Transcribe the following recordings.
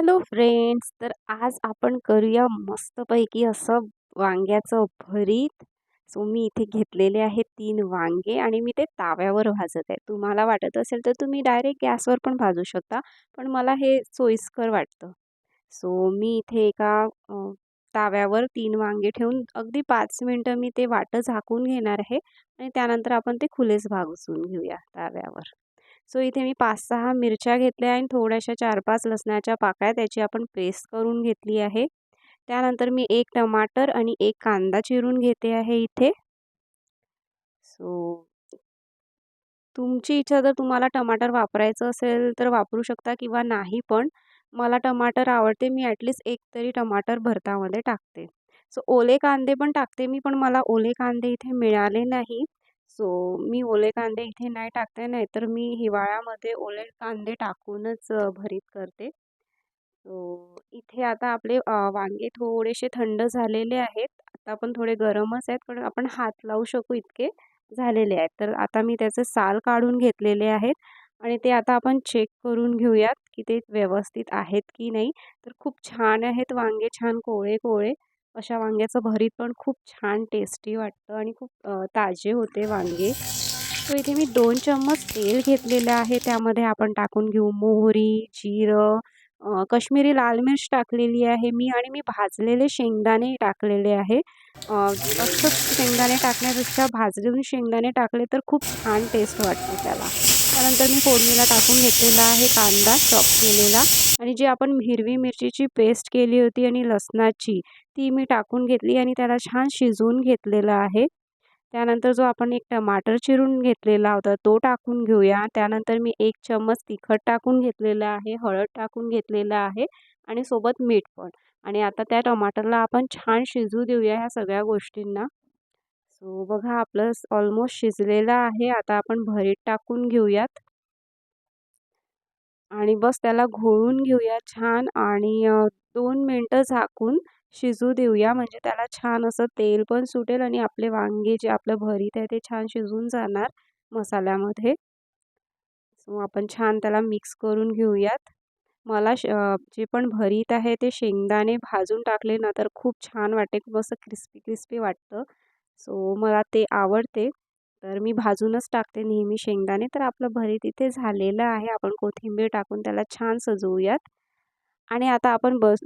Hello friends तर आज आपण करूया मस्तपैकी असं वांग्याचं भरीत. सो मी इथे घेतलेले आहे तीन वांगे आणि मी ते ताव्यावर भाजत आहे. तुम्हाला वाटत असेल तर तुम्ही डायरेक्ट गॅसवर पण भाजू शकता पण मला हे सोयीस्कर वाटतं. सो मी इथे एका ताव्यावर तीन वांगे ठेवून अगदी पाच मिनटं मी ते वाटं झाकून घेणार आहे आणि त्यानंतर आपण ते खुलेच भाजून घेऊया ताव्यावर. सो इथे मी पाच सहा मिरच्या घेतल्या आणि थोड्याशा चार पाच लसणाच्या पाकळ्या त्याची आपण पेस्ट करून घेतली आहे. त्यानंतर मी एक टमाटर आणि एक कांदा चिरून घेते आहे इथे. सो तुमची इच्छा जर तुम्हाला टमाटर वापरायचं असेल तर वापरू शकता किंवा नाही पण मला टमाटर आवडते मी ॲटलिस्ट एक तरी टमाटर भरतामध्ये टाकते. सो ओले कांदे पण टाकते मी पण मला ओले कांदे इथे मिळाले नाही. सो मी ओले कांदे इथे नाही टाकते नाहीतर मी हिवाळ्यामध्ये ओले कांदे टाकूनच भरीत करते. सो इथे आता आपले वांगे थोडेसे थंड झालेले आहेत. आता पण थोडे गरमच आहेत पण आपण हात लावू शकू इतके झालेले आहेत. तर आता मी त्याचे साल काढून घेतलेले आहेत आणि ते आता आपण चेक करून घेऊयात की ते व्यवस्थित आहेत की नाही. तर खूप छान आहेत वांगे छान कोवळे कोवळे अशा वांग्याचं भरीत पण खूप छान टेस्टी वाटतं आणि खूप ताजे होते वांगे. सो इथे मी दोन चम्मच तेल घेतलेलं आहे. त्यामध्ये आपण टाकून घेऊ मोहरी जिरं कश्मीरी लाल मिर्च टाकलेली आहे मी आणि मी भाजलेले शेंगदाणे टाकलेले आहे. असंच शेंगदाणे टाकण्यापेक्षा भाजलेले शेंगदाणे टाकले तर खूप छान टेस्ट वाटते त्याला. त्यानंतर मी फोडणीला टाकून घेतलेला आहे कांदा चॉप केलेला. आणि जी आपण हिरवी मिरचीची पेस्ट केली होती आणि लसणाची ती मी टाकून घेतली आणि त्याला छान शिजवून घेतलेलं आहे. त्यानंतर जो आपण एक टमाटर चिरून घेतलेला होता तो टाकून घेऊया. त्यानंतर मी एक चम्मच तिखट टाकून घेतलेलं आहे हळद टाकून घेतलेलं आहे आणि सोबत मीठ पण. आणि आता त्या टमाटरला आपण छान शिजू देऊया ह्या सगळ्या गोष्टींना. सो बघा आपलं ऑलमोस्ट शिजलेलं आहे. आता आपण भरीत टाकून घेऊयात. आणि बस त्याला घोळून घेऊया छान आणि दोन मिनटं झाकून शिजू देऊया. म्हणजे त्याला छान असं तेल पण सुटेल आणि आपले वांगे जे आपलं भरीत आहे ते छान शिजून जाणार मसाल्यामध्ये. सो आपण छान त्याला मिक्स करून घेऊयात. मला श जे पण भरीत आहे ते शेंगदाणे भाजून टाकले ना तर खूप छान वाटते खूप असं क्रिस्पी क्रिस्पी वाटतं. सो मला ते आवडते. तर मी भाजूनच टाकते नेहमी शेंगदाणे. तर आपलं भरीत इथे झालेलं आहे. आपण कोथिंबीर टाकून त्याला छान सजवूयात. आणि आता आपण बस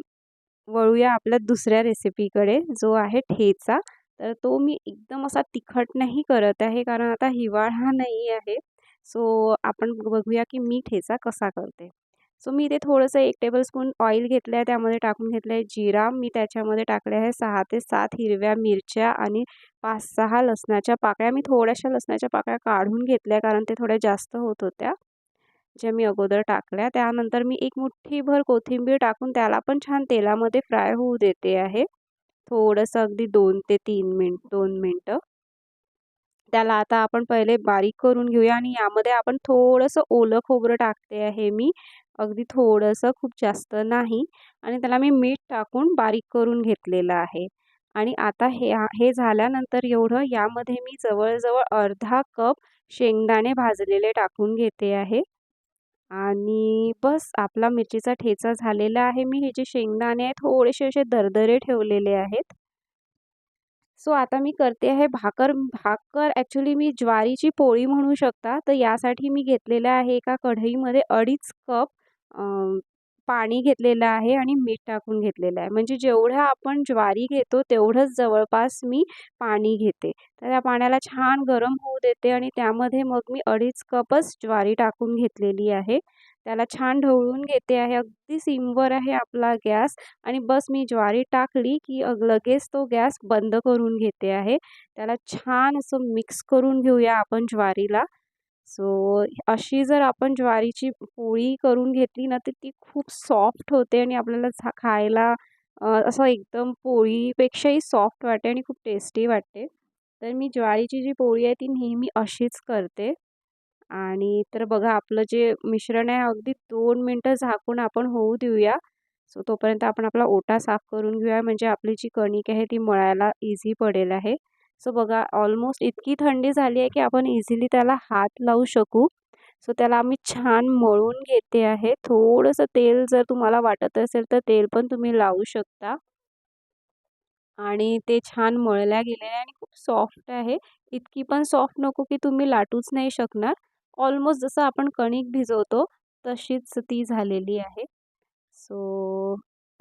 वळूया आपल्या दुसऱ्या रेसिपीकडे जो आहे ठेचा. तर तो मी एकदम असा तिखट नाही करत आहे कारण आता हिवाळा नाही आहे. सो आपण बघूया की मी ठेचा कसा करते. सो मी इथे थोडंसं एक टेबलस्पून ऑइल घेतलं आहे त्यामध्ये टाकून घेतलं आहे जिरा. मी त्याच्यामध्ये टाकले आहे सहा ते सात हिरव्या मिरच्या आणि पाच सहा लसणाच्या पाकळ्या. मी थोड्याशा लसणाच्या पाकळ्या काढून घेतल्या कारण ते थोड्या जास्त होत होत्या ज्या मी अगोदर टाकल्या. त्यानंतर मी एक मुठ्ठीभर कोथिंबीर टाकून त्याला पण छान तेलामध्ये फ्राय होऊ देते आहे. थोडंसं अगदी दोन ते तीन मिनट दोन मिनटं. त्याला आता आपण पहिले बारीक करून घेऊया आणि यामध्ये आपण थोडंसं ओलं खोबरं टाकते आहे मी. अगदी थोडंसं खूप जास्त नाही. आणि त्याला मी मीठ टाकून बारीक करून घेतलेलं आहे. आणि आता हे हे झाल्यानंतर एवढं यामध्ये मी जवळजवळ अर्धा कप शेंगदाणे भाजलेले टाकून घेते आहे. आणि बस आपला मिरचीचा ठेचा झालेला आहे. मी हे जे शेंगदाणे आहेत थोडेसे असे दरदरे ठेवलेले आहेत. सो आता मी करते आहे भाकर. भाकर ॲक्च्युली मी ज्वारीची पोळी म्हणू शकता. तर यासाठी मी घेतलेलं आहे एका कढईमध्ये अडीच कप पाणी घेतलेलं आहे आणि मीठ टाकून घेतलेलं आहे. म्हणजे जेवढं आपण ज्वारी घेतो तेवढंच जवळपास मी पाणी घेते. तर त्या पाण्याला छान गरम होऊ देते आणि त्यामध्ये मग मी अडीच कपच ज्वारी टाकून घेतलेली आहे. त्याला छान ढवळून घेते आहे. अगदी सिमवर आहे आपला गॅस आणि बस मी ज्वारी टाकली की लगेच तो गॅस बंद करून घेते आहे. त्याला छान असं मिक्स करून घेऊया आपण ज्वारीला. सो अशी जर आपण ज्वारीची पोळी करून घेतली ना तर ती खूप सॉफ्ट होते आणि आपल्याला खायला असं एकदम पोळीपेक्षाही सॉफ्ट वाटते आणि खूप टेस्टी वाटते. तर मी ज्वारीची जी पोळी आहे ती नेहमी अशीच करते. आणि तर बघा आपलं जे मिश्रण आहे अगदी दोन मिनटं झाकून आपण होऊ देऊया. सो तोपर्यंत आपण आपला ओटा साफ करून घेऊया. म्हणजे आपली जी कणिक आहे ती मळायला इझी पडेल आहे. सो बघा ऑलमोस्ट इतकी थंडी झाली आहे की आपण इझिली त्याला हात लावू शकू. सो त्याला आम्ही छान मळून घेते आहे. थोडंसं तेल जर तुम्हाला वाटत असेल तर तेल पण तुम्ही लावू शकता. आणि ते छान मळल्या गेलेले आणि खूप सॉफ्ट आहे. इतकी पण सॉफ्ट नको की तुम्ही लाटूच नाही शकणार. ऑलमोस्ट जसं आपण कणिक भिजवतो तशीच ती झालेली आहे. सो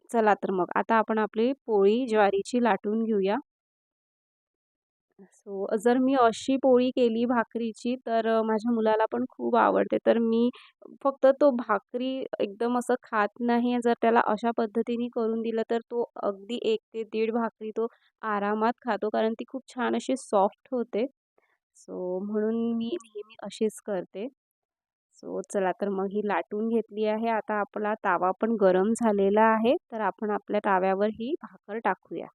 चला तर मग. आता आपण आपली पोळी ज्वारीची लाटून घेऊया. सो जर मी अशी पोळी केली भाकरीची तर माझ्या मुलाला पण खूप आवडते. तर मी फक्त तो भाकरी एकदम असं खात नाही. जर त्याला अशा पद्धतीने करून दिलं तर तो अगदी एक ते दीड भाकरी तो आरामात खातो कारण ती खूप छान अशी सॉफ्ट होते. सो म्हणून मी नेहमी अशीच करते. सो चला तर मग ही लाटून घेतली आहे. आता आपला तावा पण गरम झालेला आहे. तर आपण आपल्या ताव्यावर ही भाकर टाकूया.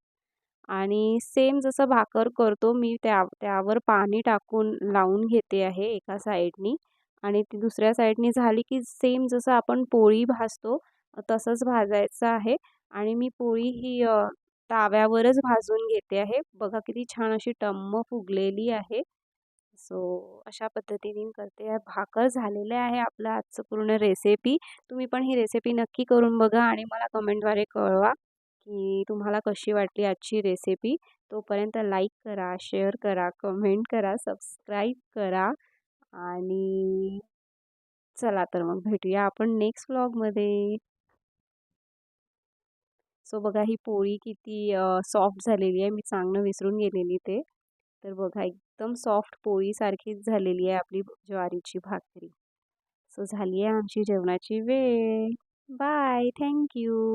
आणि सेम जसं भाकर करतो मी त्या त्यावर पाणी टाकून लावून घेते आहे एका साईडनी आणि ती दुसऱ्या साईडनी झाली की सेम जसं आपण पोळी भाजतो तसंच भाजायचं आहे. आणि मी पोळी ही ताव्यावरच भाजून घेते आहे. बघा किती छान अशी टम्म फुगलेली आहे. सो अशा पद्धतीने करते आहे. भाकर झालेले आहे आपलं आजचं पूर्ण रेसिपी तुम्ही पण ही रेसिपी नक्की करून बघा आणि मला कमेंटद्वारे कळवा. की तुम्हाला कशी वाटली आजची रेसिपी तोपर्यंत लाईक करा शेअर करा कमेंट करा सबस्क्राईब करा आणि चला तर मग भेटूया आपण नेक्स्ट व्लॉगमध्ये सो बघा ही पोळी किती सॉफ्ट झालेली आहे. मी सांगणं विसरून गेलेली ते. तर बघा एकदम सॉफ्ट पोळीसारखीच झालेली आहे आपली ज्वारीची भाकरी. सो झाली आहे आमची जेवणाची वेळ. Bye thank you